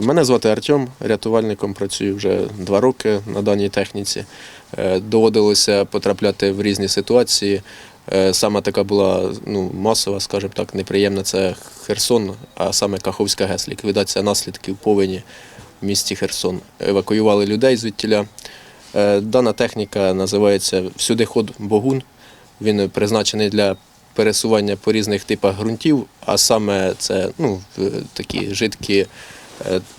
Мене звати Артем, рятувальником працюю вже два роки на даній техніці. Е, Доводилося потрапляти в різні ситуації. Е, Саме така була ну, масова, скажімо так, неприємна це Херсон, а саме Каховська ГЕС, ліквідація наслідків повені в місті Херсон. Евакуювали людей звідтіля. Е, Дана техніка називається Всюди ход Богун. Він призначений для пересування по різних типах ґрунтів, а саме це ну, такі жидкі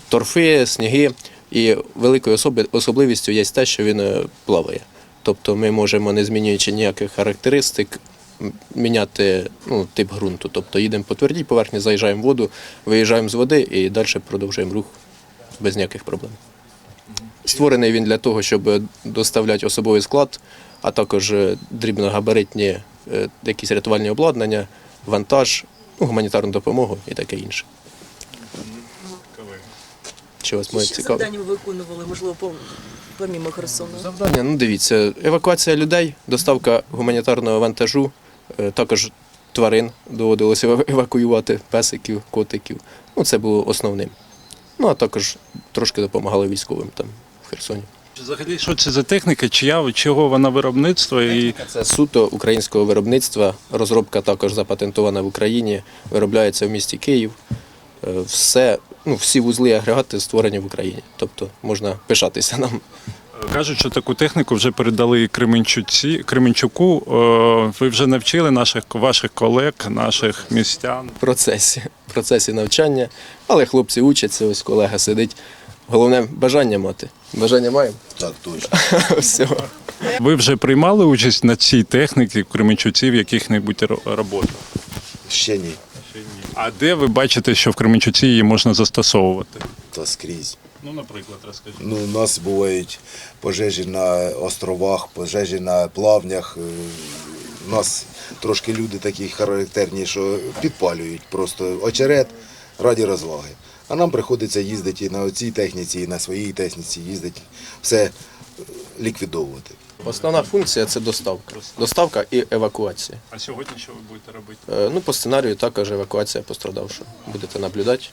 торфи, сніги. І великою особливістю є те, що він е, плаває. Тобто ми можемо, не змінюючи ніяких характеристик, міняти ну, тип ґрунту. Тобто їдемо по твердій поверхні, заїжджаємо в воду, виїжджаємо з води і далі продовжуємо рух без ніяких проблем. Створений він для того, щоб е, доставляти особовий склад, а також е, дрібногабаритні е, якісь рятувальні обладнання, вантаж, ну, гуманітарну допомогу і таке інше. Чи вас має Що завдання ви виконували, можливо, по- помімо Херсону? Завдання, ну дивіться, евакуація людей, доставка гуманітарного вантажу, е, також тварин доводилося ев- евакуювати, песиків, котиків. Ну, це було основним. Ну, а також трошки допомагали військовим там в Херсоні. Взагалі, що це за техніка, чия, чого вона виробництво і Це суто українського виробництва. Розробка також запатентована в Україні, виробляється в місті Київ. Е, Все, ну, всі вузли і агрегати створені в Україні. Тобто можна пишатися нам. кажуть, що таку техніку вже передали Кременчуці, Кременчуку. Е, Ви вже навчили наших ваших колег, наших містян. в процесі, в процесі навчання. Але хлопці учаться, ось колега сидить. Головне бажання мати. Бажання маємо. Так, точно. Все. Ви вже приймали участь на цій техніці в Кременчуці в яких-небудь роботах? Ще ні. А де ви бачите, що в Кременчуці її можна застосовувати? Та скрізь. Ну, наприклад, розкажіть. Ну, у нас бувають пожежі на островах, пожежі на плавнях. Е, У нас трошки люди такі характерні, що підпалюють просто очерет раді розваги. А нам приходиться їздити і на цій техніці, і на своїй техніці, їздити, все ліквідовувати. Основна функція це доставка. Доставка і евакуація. А сьогодні що ви будете робити? Е, Ну, по сценарію також евакуація пострадавшого. Будете наблюдати.